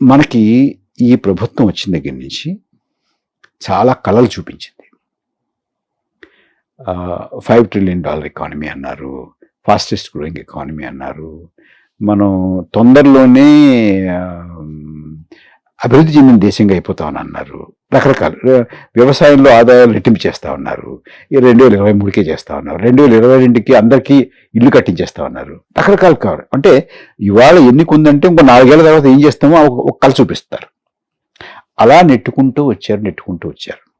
మనకి ఈ ప్రభుత్వం వచ్చిన దగ్గర నుంచి చాలా కళలు చూపించింది. ఫైవ్ ట్రిలియన్ డాలర్ ఎకానమీ అన్నారు ఫాస్టెస్ట్ గ్రోయింగ్ ఎకానమీ అన్నారు. మనం తొందరలోనే అభివృద్ధి చెందిన దేశంగా అయిపోతామని అన్నారు. రకరకాలు వ్యవసాయంలో ఆదాయాలు రెట్టింపు చేస్తా ఉన్నారు. ఈ రెండు వేల ఇరవై మూడుకే చేస్తా ఉన్నారు. రెండు వేల ఇరవై రెండుకి అందరికీ ఇల్లు కట్టించేస్తా ఉన్నారు రకరకాలు కావాలి అంటే ఇవాళ ఎన్నిక ఉందంటే ఇంకో నాలుగేళ్ళ తర్వాత ఏం చేస్తామో ఒక- కళ చూపిస్తారు. అలా నెట్టుకుంటూ వచ్చారు నెట్టుకుంటూ వచ్చారు.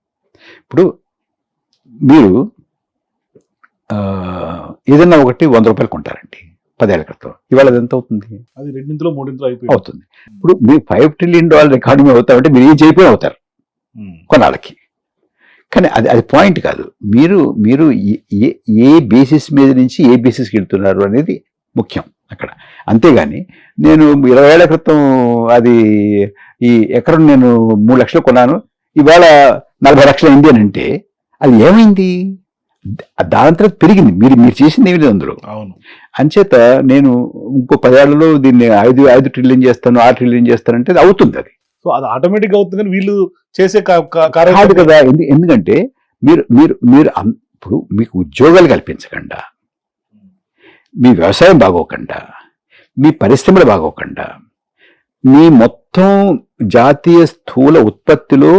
ఇప్పుడు మీరు ఏదన్నా ఒకటి వంద రూపాయలు కొంటారండి పదేళ్ళ క్రితం. ఇవాళ అది ఎంత అవుతుంది? అది రెండింటిలో మూడింటిలో అయిపోయింది. అవుతుంది. ఇప్పుడు మీరు ఫైవ్ ట్రిలియన్ డాలర్ ఎకానమీ అవుతామంటే మీరు ఏం చేయకపోయినా అవుతారు. కొన్నాళ్ళకి కానీ అది అది పాయింట్ కాదు. మీరు మీరు ఏ- ఏ బేసిస్ మీద నుంచి ఏ బేసిస్కి వెళ్తున్నారు అనేది ముఖ్యం అక్కడ. అంతేగాని నేను ఇరవై ఏళ్ళ క్రితం అది ఈ ఎకరం నేను మూడు లక్షలు కొన్నాను. ఇవాళ నలభై లక్షలు అయింది అని అంటే అది ఏమైంది? దాని తర్వాత పెరిగింది. మీరు మీరు చేసింది ఏమి లేదు అందులో? అవును. అంచేత నేను ఇంకో పదేళ్ళలో దీన్ని ఐదు ఐదు ట్రిలియన్ చేస్తాను ఆరు ట్రిలియన్ చేస్తానంటే అది అవుతుంది అది. సో అది ఆటోమేటిక్ అవుతుంది వీళ్ళు చేసే కాదు కదా ఎందుకంటే మీరు మీరు మీరు ఇప్పుడు మీకు ఉద్యోగాలు కల్పించకుండా మీ వ్యవసాయం బాగోకుండా మీ పరిశ్రమలు బాగోకుండా మీ మొత్తం జాతీయ స్థూల ఉత్పత్తిలో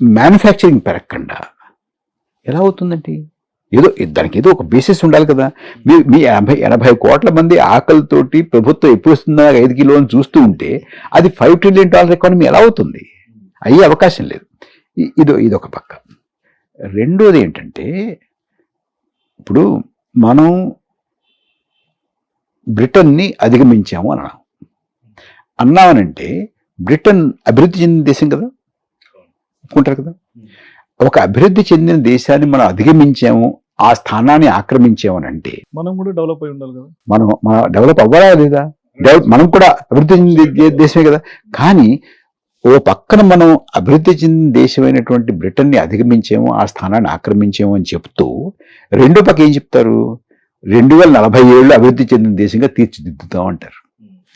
మ్యానుఫ్యాక్చరింగ్ పెరగకుండా ఎలా అవుతుందండి? ఏదో దానికి ఏదో ఒక బేసిస్ ఉండాలి కదా. మీ మీ ఎనభై ఎనభై కోట్ల మంది ఆకలితోటి ప్రభుత్వం ఎప్పుడు వస్తుందా ఐదు కిలోలు చూస్తూ ఉంటే అది ఫైవ్ ట్రిలియన్ డాలర్ ఎకానమీ ఎలా అవుతుంది? అయ్యే అవకాశం లేదు. ఇదో ఇదో ఇదొక పక్క. రెండోది ఏంటంటే ఇప్పుడు మనం బ్రిటన్ని అధిగమించాము అన్నాం. అన్నామనంటే బ్రిటన్ అభివృద్ధి చెందిన దేశం కదా. ఒప్పుకుంటారు కదా. ఒక అభివృద్ధి చెందిన దేశాన్ని మనం అధిగమించాము ఆ స్థానాన్ని ఆక్రమించాము అని అంటే మనం కూడా డెవలప్ అయి ఉండాలి కదా. మనం మన డెవలప్ అవ్వాలా లేదా? డెవలప్ మనం కూడా అభివృద్ధి చెందిన దే- దేశమే కదా. కానీ ఓ పక్కన మనం అభివృద్ధి చెందిన దేశమైనటువంటి బ్రిటన్ని అధిగమించాము ఆ స్థానాన్ని ఆక్రమించాము అని చెప్తూ రెండో పక్క ఏం చెప్తారు? రెండు వేల నలభై ఏళ్ళు అభివృద్ధి చెందిన దేశంగా తీర్చిదిద్దుతాం అంటారు.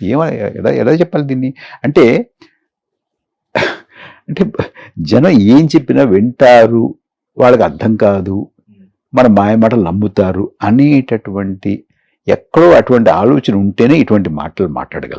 ఏమ ఎలా ఎలా చెప్పాలి దీన్ని? అంటే అంటే జనం ఏం చెప్పినా వింటారు వాళ్ళకి అర్థం కాదు. మన మాయమాటలు నమ్ముతారు అనేటటువంటి ఎక్కడో అటువంటి ఆలోచన ఉంటేనే ఇటువంటి మాటలు మాట్లాడగలరు